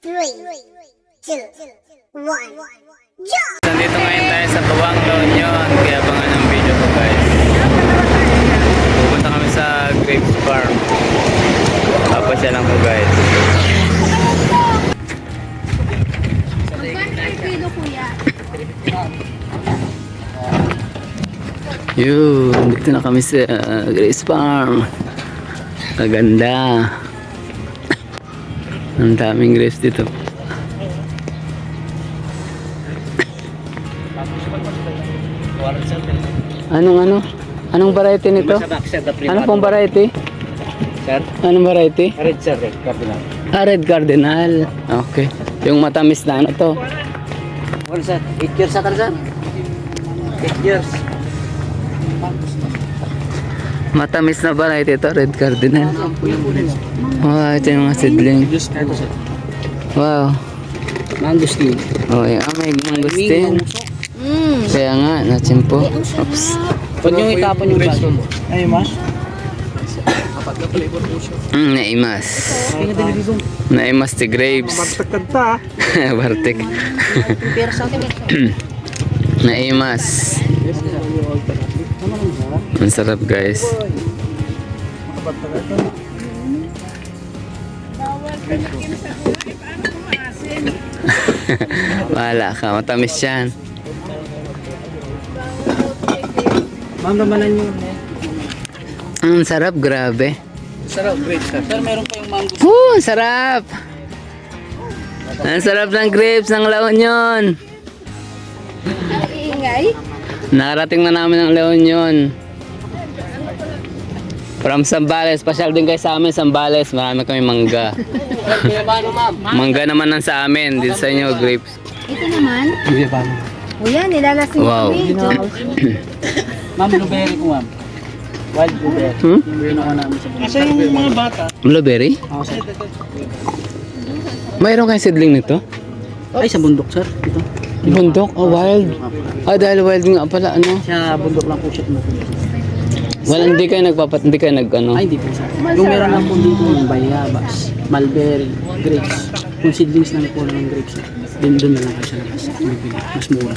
three, two, one, jump! Nandito ngayon tayo sa Tuwang La Union. Kaya abangan ang video ko guys. Pupunta kami sa Grapes Farm. Tapos siya lang po guys. Yun, dito na kami sa uh, Grapes Farm. Maganda. Ang daming grapes dito. Anong ano? Anong variety nito? Ano pong variety? Sir? Anong variety? Red sir, red cardinal. Ah, Red Cardinal. Okay. Yung matamis na ano to. Well sir, 8 years sa sir. 8 years. Matamis na variety ito, Red Cardinal. Wow, ito yung mga seedling. Wow. Mangosteen. Oh, yeah. Ah, may mangustin. Kaya nga, natsimpo. Oops. Huwag nyo itapon yung baso mo. Ay, mas? Mm, naimas. Naimas the grapes. Kanta. Bartik. Pero sa akin. Naimas. Ang sarap guys. Wala ka, matamis yan. Ma'am, lamanan nyo. Ang sarap, grabe. Sarap, great sir. Sir, meron pa yung mango. Woo, ang sarap! Ang sarap ng grapes ng La Union. Ingay? Nakarating na namin ang La Union. From Sambales, pasyal din kayo sa amin, Sambales. Marami kami mangga. Mangga naman ang sa amin, dito sa inyo, grapes. Ito naman. Kuya nilalasing Wow. kami. Ma'am, blueberry ko, ma'am. Wild blueberry. Hmm? Asa yung mga bata? Blueberry? Ako, sir. Mayroon kayong seedling nito? Ay, sa bundok, sir. Ito. Bundok? Oh, wild. Ah, dahil wild nga pala, ano? Sa bundok lang po siya. Wala, hindi kayo nagpapat, hindi kayo nag, ano? Ay, hindi po sir. Yung meron lang po dito yung bayabas, mulberry, grapes. Kung seedlings lang po ng grapes, sir. Doon doon na lang kayo sa labas. Bibili. Mas mura.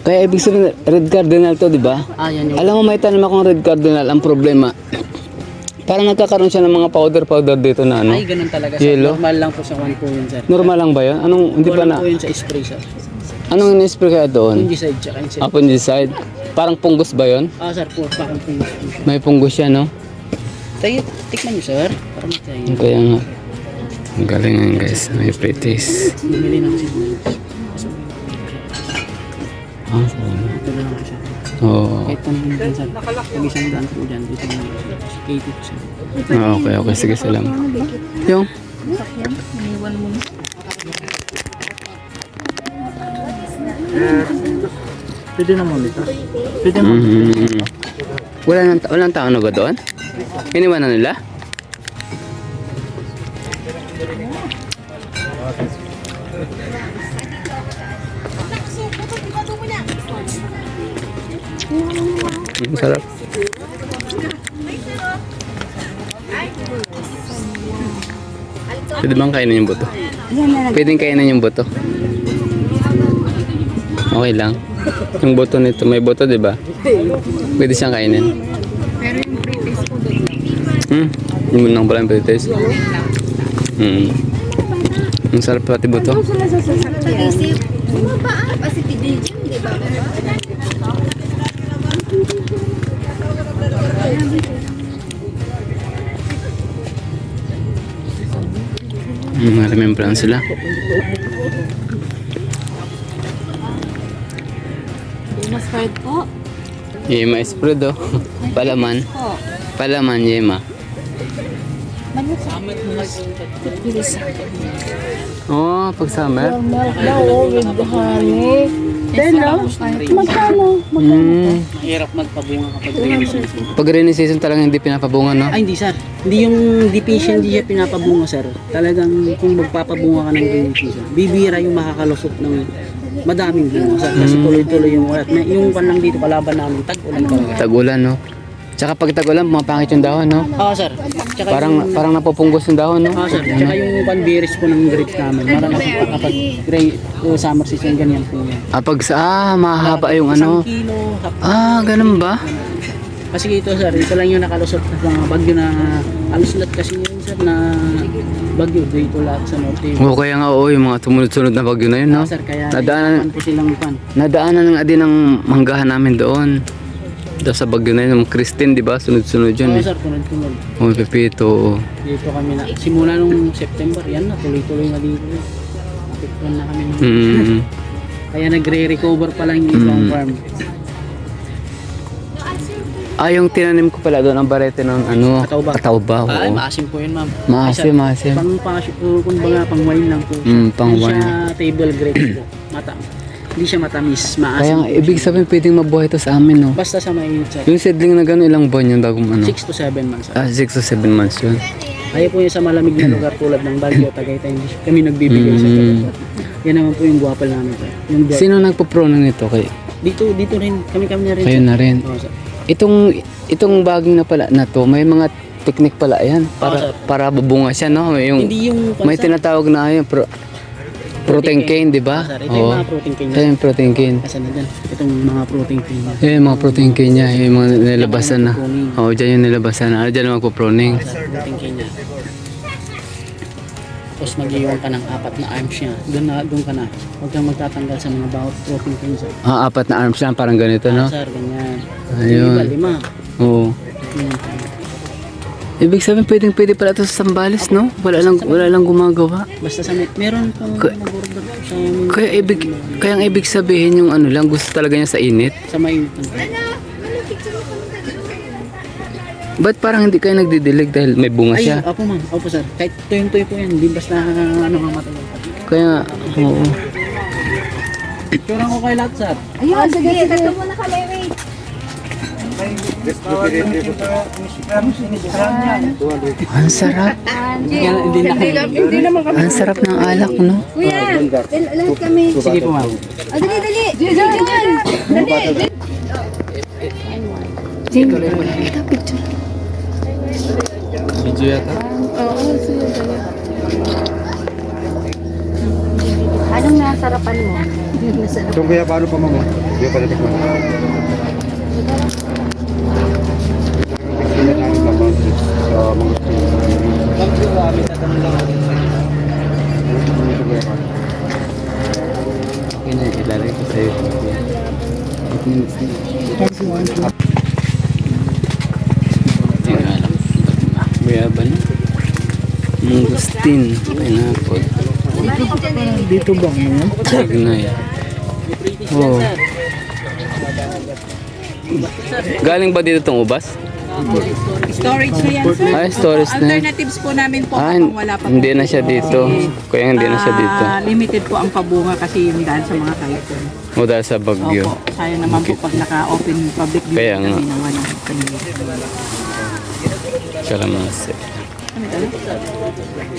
Kaya ibig sabihin, red cardinal to, di ba? Ah, yan yung... Alam mo, may tanong akong red cardinal, ang problema. Parang nagkakaroon siya ng mga powder-powder dito na ano? Ay, ganun talaga sir. Yellow? Normal lang po sa one po yun, sir. Normal lang ba yun? Anong, hindi pa na, po yun sa spray, sir. anong in-spray kaya doon? Fungicide tsaka insect. Up on this side? Parang punggos ba yun? Ah, sir, po, parang siya. May punggos siya, no? Tayo, tikman nyo, sir. Para matayin. Kaya nga. Ang galing nga guys. May pretties. Bumili ng seedlings. Ah, sarap. Ito na lang po siya. Oo. Kahit tanong dyan, sir. Pag isang daan po dyan, dito na lang. 80 po, sir. Ah, okay, okay. Sige, salamat. Yung? Pwede naman dito. Pwede mo. Mm. Wala nang, walang tao na ba doon? Iniwan na nila? Ang sarap. Pwede bang kainin yung buto? Pwede kainin yung buto. Okay lang. Yung buto nito, may buto, di ba? Pwede siyang kainin. Pero yung pre-taste ko doon. Hmm? Yung bunang pala yung pre-taste. Hmm. Ang sarap pati buto. Isip. Bumaba ah. Kasi PDG, di ba? Hmm, maraming plan sila. Yema spread oh. Palaman. Palaman, yema. Oh, pag summer. Daw with honey. Then, no? Magkano? Hmm. Mahirap magpabunga kapag rainy season. Pag rainy season talagang hindi pinapabunga, no? Ay, hindi sir. Hindi yung division, hindi siya pinapabunga sir. Talagang kung magpapabunga ka ng rainy season, bibira yung makakalusot ng madaming bunga sir. Kasi tuloy-tuloy yung ulat. May, yung kan lang dito, kalaban namin, tag-ulan talaga. Tag-ulan, no? Tsaka pag tagulan, pumapangit yung dahon, no? Oo, sir. Tsaka Parang parang napupunggos yung dahon, no? Oo, sir. Tsaka yung panbiris po ng grapes namin. Marang kapag gray, o summer season, ganyan po yan. Ah, pag sa, ah, mahaba yung Isang ano. kilo. hap- Ah, ganun ba? Kasi ito, sir, ito lang yung nakalusot na mga bagyo na aluslat kasi yun, sir, na bagyo dito lahat sa norte. Oo, kaya nga, oo, yung mga tumunod-sunod na bagyo na yun, no? Ah, sir, kaya Nadaanan- po silang pan. Nadaanan ng adi ng manggahan namin doon. Doon sa bagyo na yun, yung Christine, di ba? Sunod-sunod yun, Oo, eh. sir, tunod-tunod. Oh, Pepito, oo. Dito kami na, simula nung September, yan na, tuloy-tuloy na dito. Napikwan na kami. Mm. Kaya nagre-recover pa lang yung Mm. farm. Ah, yung tinanim ko pala doon ang barete ng ano, Katawba. katawba, Ay, oo. maasim po yun, ma'am. Maasim, Ay, maasim. Pang, pang, uh, kung baga, pang wine lang po. Mm, pang Hindi wine. siya table grapes po. Mata. Hindi siya matamis, maasim. Kaya nga, ibig sabihin pwedeng mabuhay to sa amin, no? Basta sa mainit, sir. Yung seedling na gano'n, ilang buwan yung bagong ano? 6 to 7 months. Ah, 6 to 7 months yun. Ayaw po yung sa malamig na lugar tulad ng Baguio, Tagaytay, hindi kami nagbibigay sa Mm. Yan naman po yung guwapal namin, sir. Yung guwapal. Sino nagpo-pro ng ito? Kay, Dito, dito rin, kami-kami na rin. kayo sir. na rin. Oo, sir. Itong, itong baging na pala na to, may mga technique pala yan. Para, sir. para bubunga siya, no? Yung, Hindi yung may tinatawag na yun, pro, protein cane, di ba? Sir. Ito yung mga protein cane. Ito yung protein cane. Asan na dyan? Itong mga protein cane niya. Yan yung mga protein cane niya, yung mga nilabasan na. Oo, dyan yung nilabasan na. Ah, dyan ang magpo-proning. Protein cane niya. Tapos mag-iwan ka ng apat na arms niya. Doon na, doon ka na. Huwag kang magtatanggal sa mga bawat cane, sir. Ah, apat na arms lang, parang ganito, Ah, no? sir, ganyan. Ayun. Iba, lima. Oo. Hmm. Ibig sabihin, pwedeng pwede pala ito sa Sambales, no? Wala lang, wala lang gumagawa. Basta sa met, meron pong Ka- nag-order sa. Kaya ibig, kaya ang ibig sabihin yung ano lang, gusto talaga niya sa init. Sa mainit ng Ba't parang hindi kayo nagdidilig dahil may bunga Ay, siya? opo ma'am. Opo sir. Kahit tuyong-tuyo po yan. Hindi basta ano nga matagal. Kaya, oo. Picturean ko kay lahat sir. Ayun, sige, sige. Ito muna kami, wait. Ang sarap. Yan, hindi na kayo. Hindi naman kami. Ang sarap ng alak, no? Kuya, dal- lahat kami. Sige po ma'am. Ah, dali, dali. Diyan, diyan, diyan. Dali. Video yata. Anong nasarapan mo? Ito kaya paano pa mamo? Hindi pa natikman. Hindi na babalik sa mga Ito kaya paano? Okay na, ilalagay ko sa'yo. 8 minutes na. Yung alak. Guyaban. Mungustin. Pineapple. Dito ba mo? Tagnay. Oh. Galing ba dito tong ubas? Storage na yan, sir. Ay, storage na. Alternatives po namin po Ah, kapag wala pa po. hindi na siya dito. Kaya hindi na siya dito. Ah, limited po ang pabunga kasi yung dahil sa mga typhoon. O dahil sa bagyo. Opo, sayang naman po pag naka-open public view Kaya nga. kami kanila. Kalamansi.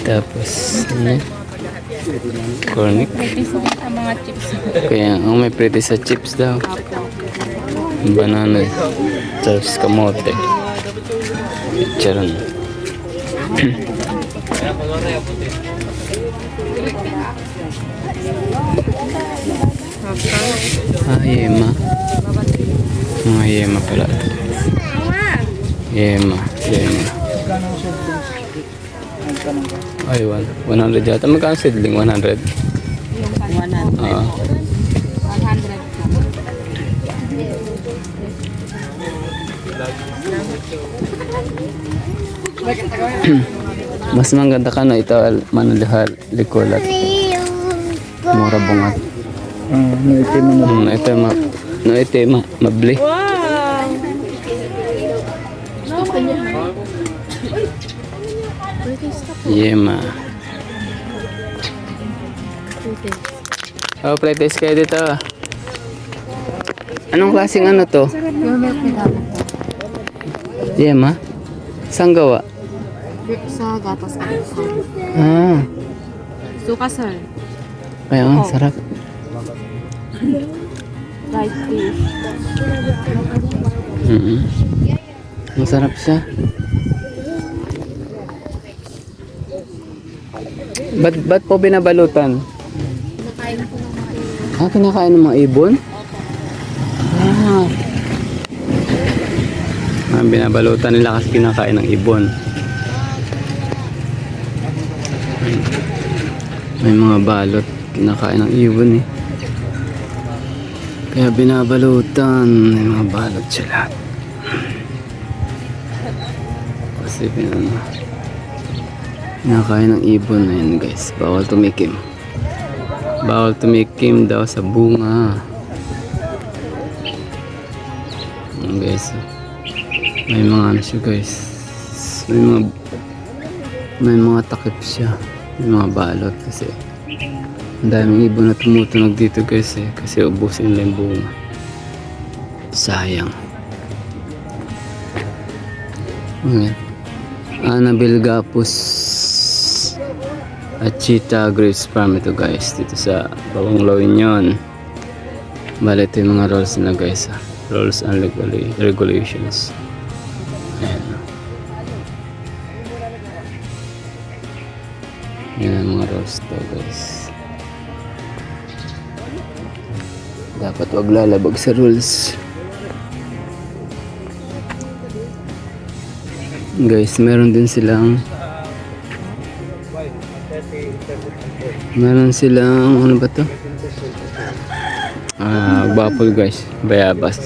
Tapos, ano? Cornic. Chips. Kaya, oh, may pretty sa chips daw. Banana. Tapos kamote. Charon. ah, yema. Mga yema pala. Yema. Yema. Ay, one, 100 yata. Magkano seedling? 100? 100. Ah. 100 Mas maganda ka no, ito al- manulihal, likulat. Mura bungat. Ah, no, na. Mm, ito ma, no, ito ma, mabli. Yema. Oh, play test kayo dito. Anong klaseng ano to? Yema? Saan gawa? Sa gatas. Ah, Suka, sir. ay, ang sarap. Fried fish. Mm Masarap siya. Ba't, ba't po binabalutan? Ah, kinakain ng mga ibon? Ah. ah. Binabalutan nila kasi kinakain ng ibon. May mga balot kinakain ng ibon eh. Kaya binabalutan. May mga balot lahat. Kasi pinano. Kinakain ng ibon na yun guys. Bawal tumikim. Bawal tumikim daw sa bunga. Ayan guys. May mga ano siya guys. May mga may mga takip siya. May mga balot kasi ang daming ibon na tumutunog dito guys eh. Kasi ubusin nila yung bunga. Sayang. Ayan. Annabelle Gapus at Cheetah Grapes Farm ito guys dito sa Bawang Loinion bali ito yung mga rules na guys ha. rules and regula- regulations. Ayan yan ang mga rules to guys. Dapat wag lalabag sa rules. Guys meron din silang meron silang ano ba to? Ah bapol guys. Bayabas.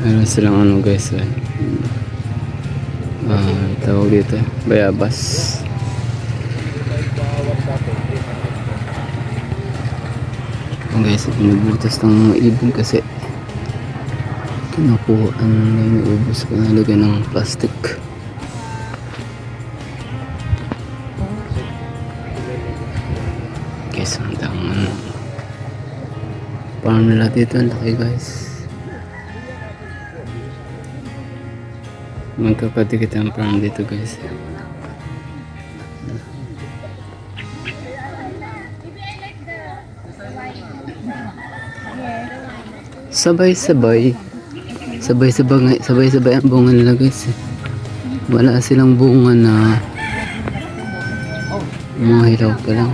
Meron silang ano guys eh. ah tawag dito bayabas. Ayan guys, pinagbutas ng ibon kasi kinukuha na yung ubos ko nalagay ng plastic. Guys, ang dang ano. Farm nila dito, ang laki guys. Magkakadikit ang farm dito guys. sabay-sabay sabay-sabay sabay-sabay ang bunga nila guys eh. wala silang bunga na mga hilaw pa lang